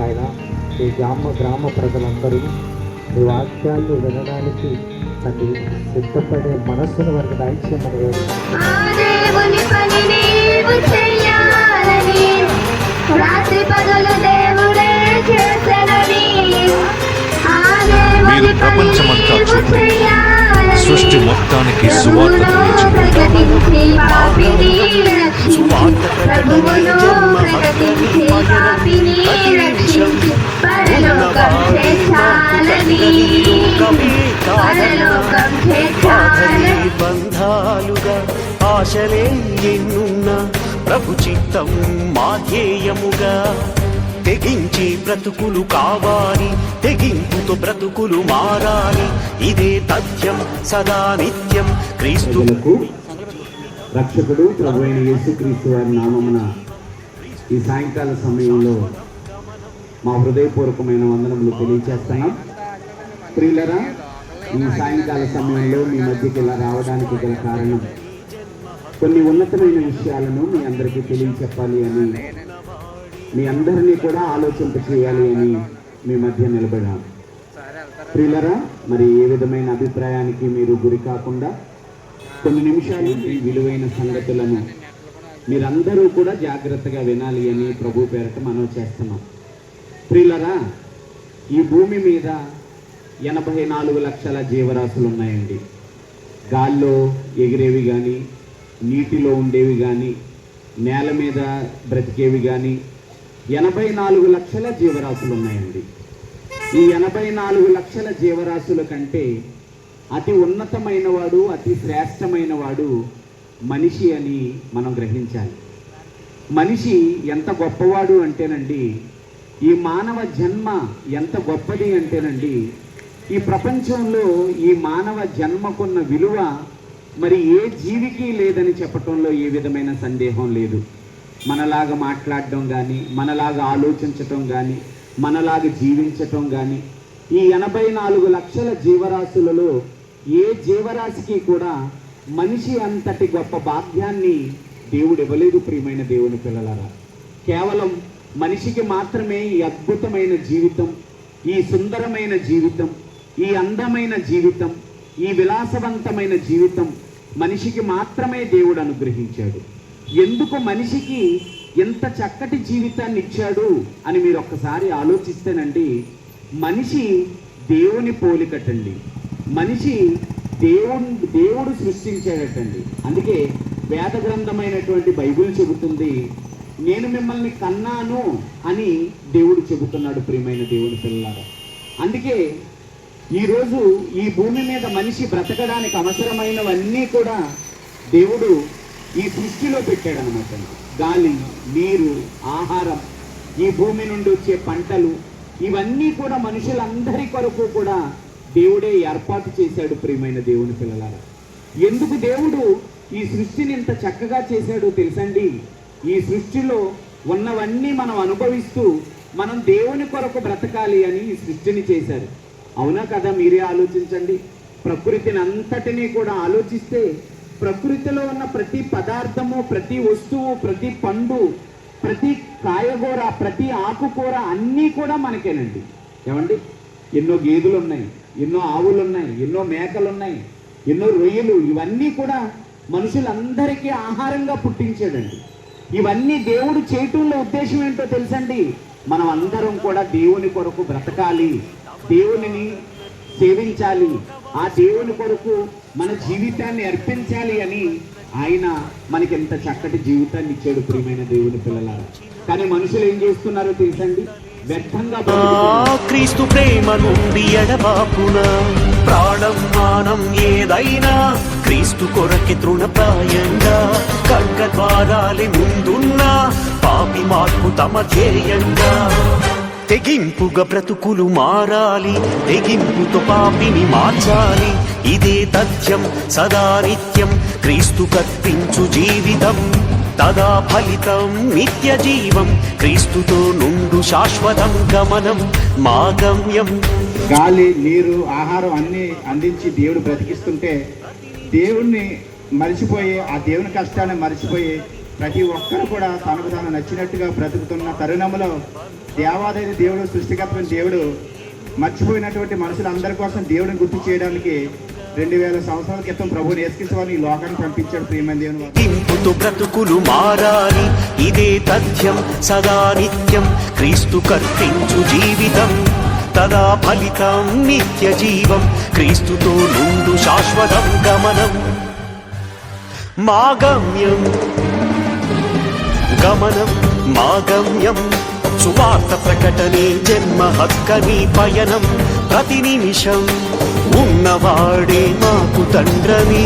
ఆయన ఈ గ్రామ గ్రామ ప్రజలందరూ ఈ వాక్యాలు వినడానికి తండ్రి సిద్ధపడే మనస్సును వారికి దయచేయమని వేడుకుంటున్నాను. ఆ ఆశలే ఎన్నున్నా ప్రభు చిత్తం మాధ్యేయముగా తెగించి బ్రతుకులు కావాలి తెగింపుతో బ్రతుకులు మారాలి. ఇదే తథ్యం సదా నిత్యం క్రీస్తు. రక్షకుడు ప్రభు అయిన యేసుక్రీస్తు వారి నామమున ఈ సాయంకాల సమయంలో మా హృదయపూర్వకమైన వందనములు తెలియచేస్తున్నాం. ప్రియులరా ఈ సాయంకాల సమయంలో మీ మధ్యకి ఇలా రావడానికి గల కారణం కొన్ని ఉన్నతమైన విషయాలను మీ అందరికీ తెలియచెప్పాలి అని మీ అందరినీ కూడా ఆలోచింప చేయాలి అని మీ మధ్య నిలబడాం. ప్రియులరా మరి ఏ విధమైన అభిప్రాయానికి మీరు గురి కాకుండా కొన్ని నిమిషాలు ఈ విలువైన సంగతులను మీరందరూ కూడా జాగ్రత్తగా వినాలి అని ప్రభు పేరట మనం చేస్తున్నాం. ప్రియులరా ఈ భూమి మీద ఎనభై నాలుగు లక్షల జీవరాశులు ఉన్నాయండి గాల్లో ఎగిరేవి కానీ నీటిలో ఉండేవి కానీ నేల మీద బ్రతికేవి కానీ ఎనభై నాలుగు లక్షల జీవరాశులు ఉన్నాయండి ఈ ఎనభై నాలుగు లక్షల జీవరాశుల కంటే అతి ఉన్నతమైన వాడు అతి శ్రేష్టమైన వాడు మనిషి అని మనం గ్రహించాలి. మనిషి ఎంత గొప్పవాడు అంటేనండి ఈ మానవ జన్మ ఎంత గొప్పది అంటేనండి ఈ ప్రపంచంలో ఈ మానవ జన్మకున్న విలువ మరి ఏ జీవికి లేదని చెప్పటంలో ఏ విధమైన సందేహం లేదు. మనలాగా మాట్లాడడం కానీ మనలాగా ఆలోచించటం కానీ మనలాగా జీవించటం కానీ ఈ ఎనభై నాలుగు లక్షల జీవరాశులలో ఏ జీవరాశికి కూడా మనిషి అంతటి గొప్ప భాగ్యాన్ని దేవుడు ఇవ్వలేదు ప్రియమైన దేవుని పిల్లలరా. కేవలం మనిషికి మాత్రమే ఈ అద్భుతమైన జీవితం ఈ సుందరమైన జీవితం ఈ అందమైన జీవితం ఈ విలాసవంతమైన జీవితం మనిషికి మాత్రమే దేవుడు అనుగ్రహించాడు. ఎందుకు మనిషికి ఎంత చక్కటి జీవితాన్ని ఇచ్చాడు అని మీరు ఒక్కసారి ఆలోచిస్తేనండి మనిషి దేవుని పోలికటండి. మనిషి దేవుడు దేవుడు సృష్టించాడటండి. అందుకే వేద గ్రంథమైనటువంటి బైబిల్ చెబుతుంది నేను మిమ్మల్ని కన్నాను అని దేవుడు చెబుతున్నాడు ప్రియమైన దేవుని పిల్లలారా. అందుకే ఈరోజు ఈ భూమి మీద మనిషి బ్రతకడానికి అవసరమైనవన్నీ కూడా దేవుడు ఈ సృష్టిలో పెట్టాడనమాట గాలి నీరు ఆహారం ఈ భూమి నుండి వచ్చే పంటలు ఇవన్నీ కూడా మనుషులందరి కొరకు కూడా దేవుడే ఏర్పాటు చేశాడు ప్రియమైన దేవుని పిల్లలారా. ఎందుకు దేవుడు ఈ సృష్టిని ఇంత చక్కగా చేశాడో తెలుసండి? ఈ సృష్టిలో ఉన్నవన్నీ మనం అనుభవిస్తూ మనం దేవుని కొరకు బ్రతకాలి అని ఈ సృష్టిని చేశారు. అవునా కదా? మీరే ఆలోచించండి. ప్రకృతిని అంతటినీ కూడా ఆలోచిస్తే ప్రకృతిలో ఉన్న ప్రతి పదార్థము ప్రతి వస్తువు ప్రతి పండు ప్రతి కాయగూర ప్రతి ఆకుకూర అన్నీ కూడా మనకేనండి. ఏమండి? ఎన్నో గేదెలు ఉన్నాయి ఎన్నో ఆవులు ఉన్నాయి ఎన్నో మేకలు ఉన్నాయి ఎన్నో రొయ్యలు ఇవన్నీ కూడా మనుషులందరికీ ఆహారంగా పుట్టించాడండి ఇవన్నీ దేవుడు చేయటంలో ఉద్దేశం ఏంటో తెలుసండి? మనం అందరం కూడా దేవుని కొరకు బ్రతకాలి. దేవునిని సేవించాలి. ఆ దేవుని కొరకు మన జీవితాన్ని అర్పించాలి అని ఆయన మనకి ఎంత చక్కటి జీవితాన్ని ఇచ్చాడు ప్రియమైన దేవుని పిల్లలారా. కానీ మనుషులు ఏం చేస్తున్నారో తెలుసండి? వ్యర్థంగా. క్రీస్తు ప్రేమ నుండి ఎడబాపున ప్రాణం మానం ఏదైనా క్రీస్తు కొరకి తృణప్రాయంగా ఖడ్గద్వారాలి ముందున్న పాపి మార్పు తమ ధ్యేయంగా. తెగింపుగా బ్రతుకులు మారాలి తెగింపుతో పాపిని మార్చాలి. ఇదే తథ్యం సదా నిత్యం క్రీస్తు కత్తించు జీవితం. తదా ఫలితం నిత్య జీవం క్రీస్తుతో నుండు శాశ్వతం గమనం మా గమ్యం గాలి నీరు ఆహారం అన్ని అందించి దేవుడు బ్రతికిస్తుంటే దేవుణ్ణి మరిచిపోయి ఆ దేవుని కష్టాన్ని మరిచిపోయి ప్రతి ఒక్కరు కూడా తనకు తాను నచ్చినట్టుగా బ్రతుకుతున్న తరుణంలో దేవాదేవి దేవుడు సృష్టికత్వం దేవుడు మర్చిపోయినటువంటి మనుషులందరి కోసం దేవుడిని గుర్తు చేయడానికి రెండు వేల సంవత్సరాల క్రితం ప్రభుని యేసుక్రీస్తు ఈ లోకానికి పంపించాడు ప్రియమైన దేవుడు బ్రతుకులు మారాలి ఇదే తథ్యం సదా నిత్యం క్రీస్తు కర్తించు జీవితం తదా ఫలితం నిత్య జీవం క్రీస్తుతో నుండు శాశ్వతం గమనం. మా గమ్యం గమనం మా గమ్యం సువార్త ప్రకటనే జన్మ హక్కని పయనం. ప్రతి నిమిషం ఉన్నవాడే మాకు తండ్రని